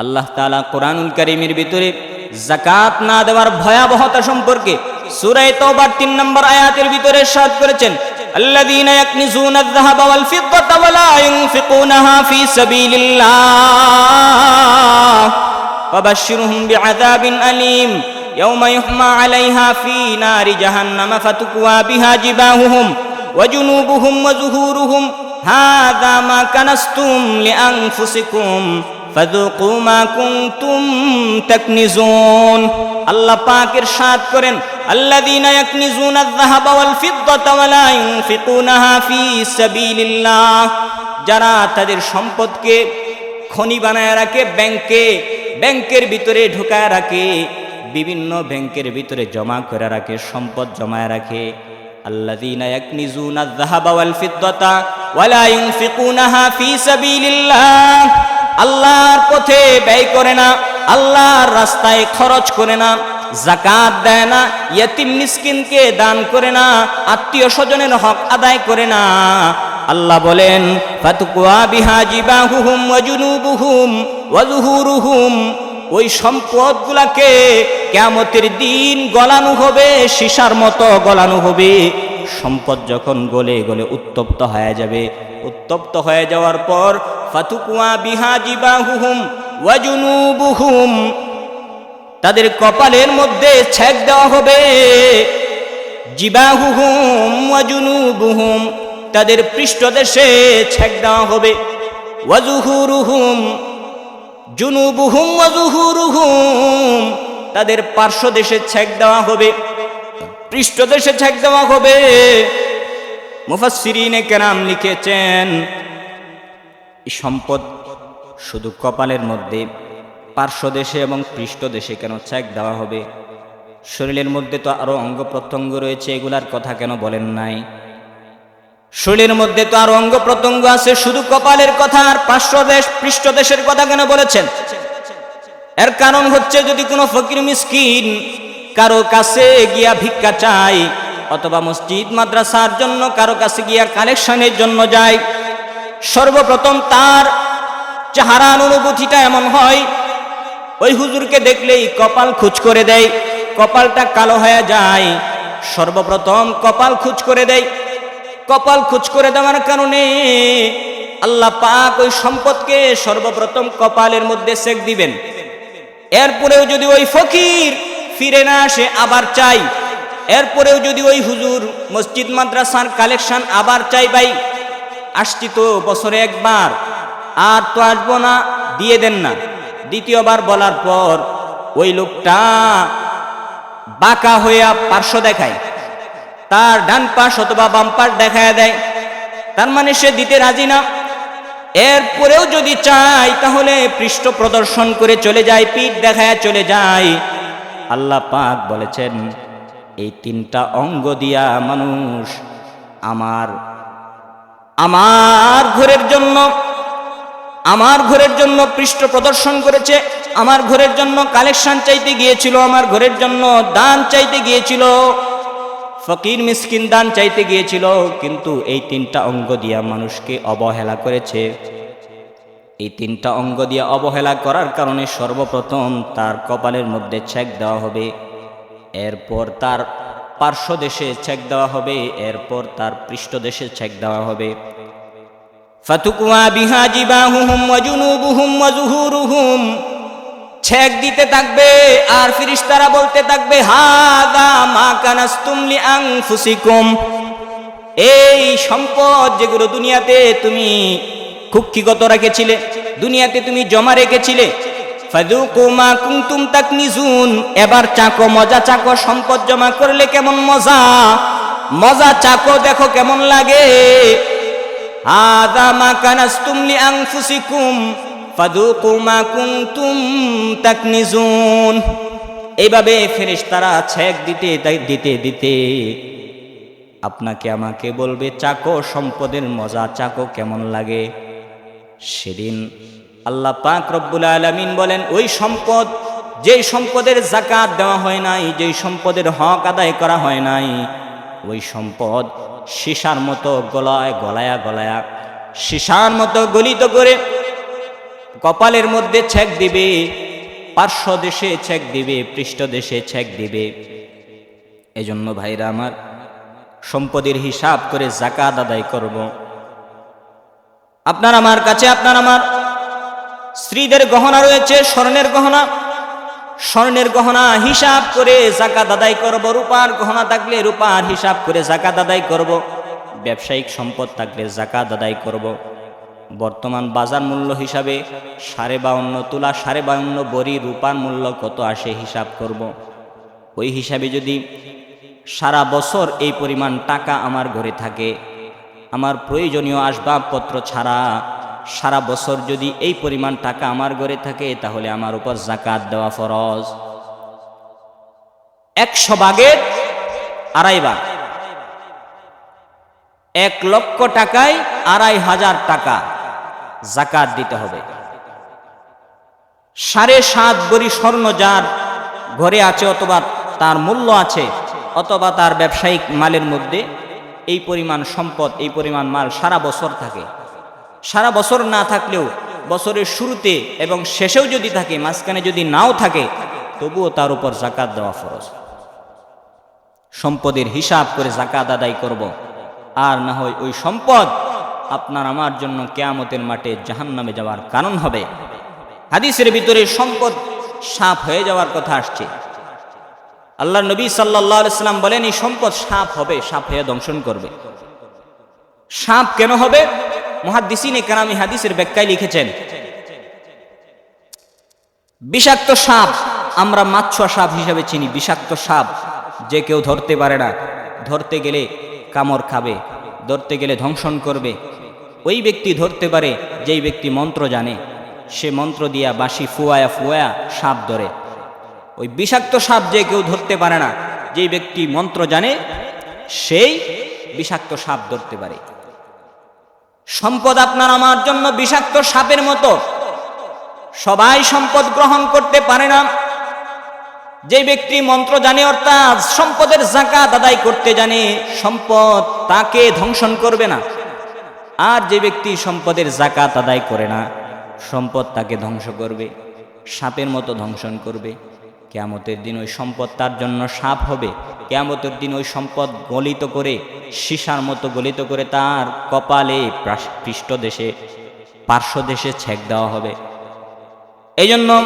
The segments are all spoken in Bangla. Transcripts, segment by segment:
আল্লাহ তাআলা কোরআনুল কারীমের ভিতরে জাকাত না দেওয়ার ভয়াবহতা সম্পর্কে সূরা তওবার 3 নম্বর আয়াতের ভিতরে ইরশাদ করেছেন الذين يكنزون الذهب والفضة ولا ينفقونها في سبيل الله فبشرهم بعذاب أليم يوم يحمى عليها في نار جهنم فتكوى بها جباههم وجنوبهم وزهورهم هذا ما كنستم لأنفسكم فذوقوا ما كنتم تكنزون আল্লাহ পাক ইরশাদ করেন الذين يكنزون الذهب والفضة ولا ينفقونها في سبيل الله যারা তাদের সম্পদকে খনি বানায় রাখে ব্যাংকে ব্যাংকের ভিতরে ঢুকায় রাখে বিভিন্ন ব্যাংকের ভিতরে জমা করে রাখে সম্পদ জমায় রাখে الذين يكنزون الذهب والفضة ولا ينفقونها في سبيل الله আল্লাহর পথে ব্যয় করে না, আল্লাহর রাস্তায় খরচ করে না জাকাত দেয় না, ইয়তিম মিসকিনকে দান করে না, আত্মীয় স্বজনের হক আদায় করে না। আল্লাহ বলেন, ফাতুকুয়া বিহা জিবাহুহুম ওয়া জুনুবুহুম ওয়া যুহুরুহুম ওই সম্পদগুলাকে কেয়ামতের দিন গলানো হবে, সীসার মতো গলানো হবে। সম্পদ যখন গলে গলে উত্তপ্ত হয়ে যাবে, উত্তপ্ত হয়ে যাওয়ার পর ফাতুকুয়া বিহা জিবাহুহুম ওয়া জুনুবুহুম, তাদের কপালের মধ্যে ছেক দেওয়া হবে। জিবাহুহুম ওয়াজুনুবুহুম তাদের পৃষ্ঠদেশে ছেক দেওয়া হবে। ওয়াজুহুরুহুম জুনুবুহুম ওয়াজুহুরুহুম তাদের পার্শ্ব দেশে ছেক দেওয়া হবে। পৃষ্ঠদেশে ছেক দেওয়া হবে। মুফাসসিরিনে কেরাম লিখেছেন সম্পদ শুধু কপালের মধ্যে, পার্শ্বদেশে এবং পৃষ্ঠদেশে কেন চেক দেওয়া হবে? শরীরের মধ্যে তো আরও অঙ্গ প্রত্যঙ্গ রয়েছে, এগুলার কথা কেন বলেন নাই? শরীরের মধ্যে তো আরও অঙ্গ প্রত্যঙ্গ আছে, শুধু কপালের কথা আর পার্শ্বদেশ, পৃষ্ঠদেশের কথা কেন বলেছেন? এর কারণ হচ্ছে যদি কোনো ফকির মিসকিন কারও কাছে গিয়া ভিক্ষা চাই, অথবা মসজিদ, মাদ্রাসার জন্য কারও কাছে গিয়া কালেকশনের জন্য যায় সর্বপ্রথম তার চেহারার অনুভূতিটা এমন হয়, ওই হুজুরকে দেখলেই কপাল খুচ করে দেয়, কপালটা কালো হয়ে যায়। সর্বপ্রথম কপাল খুচ করে দেয়। কপাল খুচ করে দেওয়ার কারণে আল্লাহ পাক ওই সম্পদকে সর্বপ্রথম কপালের মধ্যে সেক দিবেন। এরপরেও যদি ওই ফকির ফিরে না আসে, আবার চাই। এরপরেও যদি ওই হুজুর মসজিদ মাদ্রাসার কালেকশন আবার চাই, ভাই, আসছি তো বছরে একবার। আর তো আসব না, দিয়ে দেন না। দ্বিতীয়বার বলার পর ওই লোকটা বাঁকা হইয়া পার্শ্ব দেখায়। তার ডান পাশ অথবা বাম পাশ দেখায় দেয়। তার মানে সে দিতে রাজি না। এরপরেও যদি চাই তাহলে পৃষ্ঠ প্রদর্শন করে চলে যায়, পিঠ দেখায় চলে যায়। আল্লাহ পাক বলেছেন, এই তিনটা অঙ্গ দিয়া মানুষ আমার আমার ঘরের জন্য, আমার ঘরের জন্য পৃষ্ঠ প্রদর্শন করেছে, আমার ঘরের জন্য কালেকশন চাইতে গিয়েছিল, আমার ঘরের জন্য দান চাইতে গিয়েছিল, ফকির মিসকিন দান চাইতে গিয়েছিল, কিন্তু এই তিনটা অঙ্গ দিয়া মানুষকে অবহেলা করেছে। এই তিনটা অঙ্গ দিয়ে অবহেলা করার কারণে সর্বপ্রথম তার কপালের মধ্যে ছেক দেওয়া হবে। এরপর তার পার্শ্ব দেশে ছেক দেওয়া হবে। এরপর তার পৃষ্ঠদেশে ছেক দেওয়া হবে। ফাতুকুয়া বিহা জিবাহুহুম ওয়া জুনুবুহুম ছেক দিতে থাকবে আর ফিরিস্তারা বলতে থাকবে, হাদা মা কানাস্তুম লি আনফুসিকুম। এই সম্পদ যেগুলো দুনিয়াতে তুমি কুক্ষিগত রেখেছিলে, দুনিয়াতে তুমি জমা রেখেছিলে। এবার চাকো, মজা চাকো, সম্পদ জমা করলে কেমন মজা? মজা চাকো দেখো কেমন লাগে। এইভাবে ফেরেশতারা ছেক দিতে দিতে দিতে আপনাকে আমাকে বলবে, চাকো, সম্পদের মজা চাকো কেমন লাগে? সেদিন আল্লাহ পাক রব্বুল আলমিন বলেন, ওই সম্পদ, যেই সম্পদের জাকাত দেওয়া হয় নাই, যেই সম্পদের হক আদায় করা হয় নাই, ওই সম্পদ সীসার মতো গলায় গলায়া গলায়া, সীসার মতো গলিত করে কপালের মধ্যে ছেক দিবে, পার্শ্ব দেশে ছেক দিবে, পৃষ্ঠ দেশে ছেক দিবে। এজন্য ভাইরা আমার, সম্পদের হিসাব করে জাকাত আদায় করব। আপনার আমার কাছে, আপনার আমার। স্ত্রীদের গহনা রয়েছে, স্বর্ণের গহনা। স্বর্ণের গহনা হিসাব করে জাকাত আদায় করব, রূপার গহনা থাকলে রূপার হিসাব করে জাকাত আদায় করব। ব্যবসায়িক সম্পদ থাকলে জাকাত আদায় করব। বর্তমান বাজার মূল্য হিসাবে সাড়ে বাউন্ন তোলা, সাড়ে বাউন্ন বড়ি রূপার মূল্য কত আসে হিসাব করব। ওই হিসাবে যদি সারা বছর এই পরিমাণ টাকা আমার ঘরে থাকে আমার প্রয়োজনীয় আসবাবপত্র ছাড়া সারা বছর যদি এই পরিমাণ টাকা আমার ঘরে থাকে, তাহলে আমার উপর জাকাত দেওয়া ফরজ। একশো ভাগের আড়াই ভাগ। এক লক্ষ টাকায় আড়াই হাজার টাকা জাকাত দিতে হবে। সাড়ে সাত বড়ি স্বর্ণ যার ঘরে আছে অথবা তার মূল্য আছে, অথবা তার ব্যবসায়িক মালের মধ্যে এই পরিমাণ সম্পদ, এই পরিমাণ মাল সারা বছর থাকে। সারা বছর না থাকলেও বছরের শুরুতে এবং শেষেও যদি থাকে, মাঝখানে যদি নাও থাকে, তবুও তার উপর জাকাত দেওয়া ফরজ। সম্পদের হিসাব করে জাকাত আদায় করব। আর না হয় ওই সম্পদ আপনার আমার জন্য কেয়ামতের মাঠে জাহান্নামে যাওয়ার কারণ হবে। হাদিসের ভিতরে সম্পদ সাপ হয়ে যাওয়ার কথা আসছে। আল্লাহ নবী সাল্লাহ সাল্লাম বলেন, এই সম্পদ সাপ হবে, সাপ হয়ে দংশন করবে। সাপ কেন হবে? মহাদিসিনে কারামি হাদিসের ব্যাখ্যায় লিখেছেন, বিষাক্ত সাপ, আমরা মাছুয়া সাপ হিসাবে চিনি, বিষাক্ত সাপ যে কেউ ধরতে পারে না। ধরতে গেলে কামড় খাবে, ধরতে গেলে ধ্বংসন করবে। ওই ব্যক্তি ধরতে পারে, যেই ব্যক্তি মন্ত্র জানে, সে মন্ত্র দিয়া বাসি ফুয়ায়া ফুয়ায়া সাপ ধরে। ওই বিষাক্ত সাপ যে কেউ ধরতে পারে না, যেই ব্যক্তি মন্ত্র জানে, সেই বিষাক্ত সাপ ধরতে পারে। সম্পদ আপনার আমার জন্য বিষাক্ত সাপের মতো। সবাই সম্পদ গ্রহণ করতে পারে না। যে ব্যক্তি মন্ত্র জানে, অর্থাৎ সম্পদের জাকাত আদায় করতে জানে, সম্পদ তাকে ধ্বংসন করবে না। আর যে ব্যক্তি সম্পদের জাকাত আদায় করে না, সম্পদ তাকে ধ্বংস করবে, সাপের মতো ধ্বংসন করবে। কেয়ামতের দিন ওই সম্পদ তার জন্য সাপ হবে। কেয়ামতের দিন ওই সম্পদ গলিত করে, সীসার মতো গলিত করে তার কপালে প্রাস- পৃষ্ঠদেশে পার্শ্ব দেশে ছেক দেওয়া হবে। এই জন্য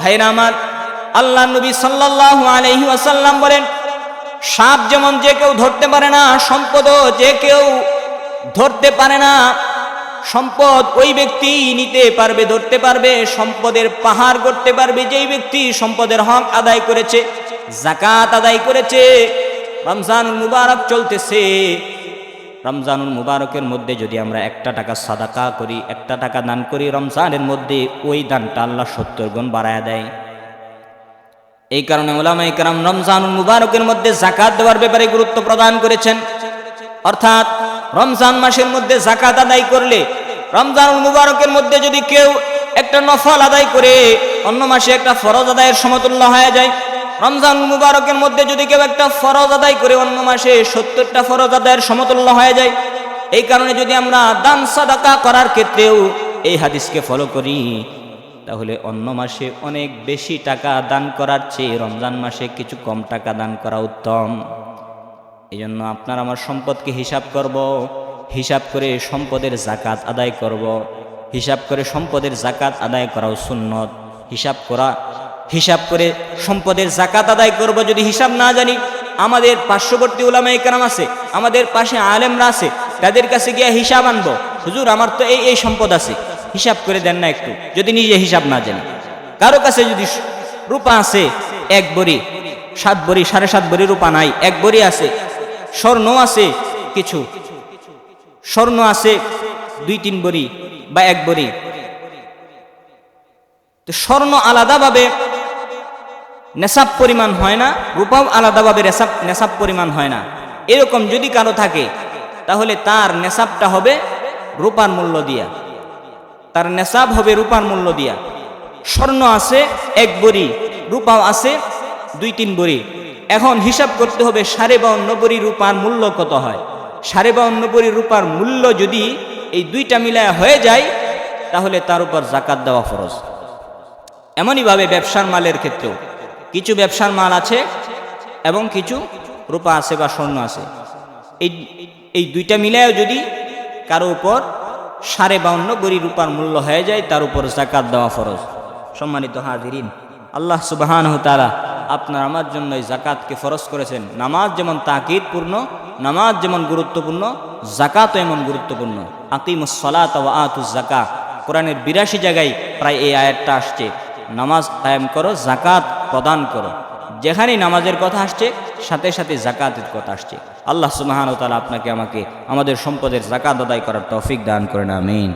ভাইরা আমার, আল্লাহ নবী সাল্লাল্লাহু আলহি ওয়াসাল্লাম বলেন, সাপ যেমন যে কেউ ধরতে পারে না, সম্পদও যে কেউ ধরতে পারে না সম্পদ ওই ব্যক্তি নিতে পারবে, ধরতে পারবে, সম্পদের পাহাড় করতে পারবে, যেই ব্যক্তি সম্পদের হক আদায় করেছে জাকাত আদায় করেছে, রমজানুল মুবারক চলতেছে। রমজানুল মুবারকের মধ্যে যদি আমরা একটা টাকা সাদাকা করি, একটা টাকা দান করি, রমজানের মধ্যে ওই দানটা আল্লাহ সত্তর গুণ বাড়ায় দেয়। এই কারণে ওলামা ইকরাম রমজানুল মুবারকের মধ্যে জাকাত দেওয়ার ব্যাপারে গুরুত্ব প্রদান করেছেন। অর্থাৎ রমজান মাসের মধ্যে জাকাত আদায় করলে রমজানুল মুবারকের মধ্যে যদি কেউ একটা নফল আদায় করে, অন্য মাসে একটা ফরজ আদায়ের সমতুল্য হয়ে যায়। রমজান মুবারকের মধ্যে যদি কেউ একটা ফরজ আদায় করে, অন্য মাসে সত্তরটা ফরজ আদায়ের সমতুল্য হয়ে যায়। এই কারণে যদি আমরা দান সাদাকা করার ক্ষেত্রেও এই হাদিসকে ফলো করি, তাহলে অন্য মাসে অনেক বেশি টাকা দান করার চেয়ে রমজান মাসে কিছু কম টাকা দান করা উত্তম। এই জন্য আপনার আমার সম্পদকে হিসাব করব, হিসাব করে সম্পদের জাকাত আদায় করব। হিসাব করে সম্পদের জাকাত আদায় করাও সুন্নত। হিসাব করা, হিসাব করে সম্পদের জাকাত আদায় করব যদি হিসাব না জানি। আমাদের পার্শ্ববর্তী উলামা একরাম আছে, আমাদের পাশে আলেমরা আছে, তাদের কাছে গিয়ে হিসাব আনব। হুজুর, আমার তো এই এই সম্পদ আছে। হিসাব করে দেন না একটু, যদি নিজে হিসাব না জানি। কারও কাছে যদি রূপা আছে, এক বড়ি, সাত বড়ি, সাড়ে সাত বড়ি রূপা নাই, এক বড়ি আছে স্বর্ণ আছে কিছু। স্বর্ণ আছে দুই, তিন বড়ি বা এক বড়ি। তো স্বর্ণ আলাদাভাবে নেশাব পরিমাণ হয় না, রূপাও আলাদাভাবে নেশাব নেশাব পরিমাণ হয় না। এরকম যদি কারও থাকে, তাহলে তার নেশাবটা হবে রূপার মূল্য দিয়া। তার নেশাব হবে রূপার মূল্য দিয়া। স্বর্ণ আছে এক বড়ি, রূপাও আছে দুই, তিন বড়ি। এখন হিসাব করতে হবে সাড়ে বাউন্ন বড়ি রূপার মূল্য কত হয়? সাড়ে বাউন্ন বড়ি রূপার মূল্য যদি এই দুইটা মিলায় হয়ে যায়, তাহলে তার উপর জাকাত দেওয়া ফরজ। এমনইভাবে ব্যবসার মালের ক্ষেত্রেও। কিছু ব্যবসার মাল আছে এবং কিছু রূপা আছে বা স্বর্ণ আছে। এই এই দুইটা মিলায়ও যদি কারও উপর সাড়ে বাউন্ন গড়ি রূপার মূল্য হয়ে যায়, তার উপর জাকাত দেওয়া ফরজ। সম্মানিত হাজিরিন, আল্লাহ সুবাহান তারা আপনার আমার জন্য এই জাকাতকে ফরজ করেছেন। নামাজ যেমন তাকিদপূর্ণ, নামাজ যেমন গুরুত্বপূর্ণ, জাকাতও এমন গুরুত্বপূর্ণ। আকিমুস সলাত ওয়া আতুস জাকা কোরআনের বিরাশি জায়গায় প্রায় এই আয়াতটা আসছে। নামাজ কায়েম করো জাকাত প্রদান করো। যেখানেই নামাজের কথা আসছে, সাথে সাথে জাকাতের কথা আসছে। আল্লাহ সুবাহান তালা আপনাকে, আমাকে, আমাদের সম্পদের জাকাত আদায় করার তৌফিক দান করেন, আমিন।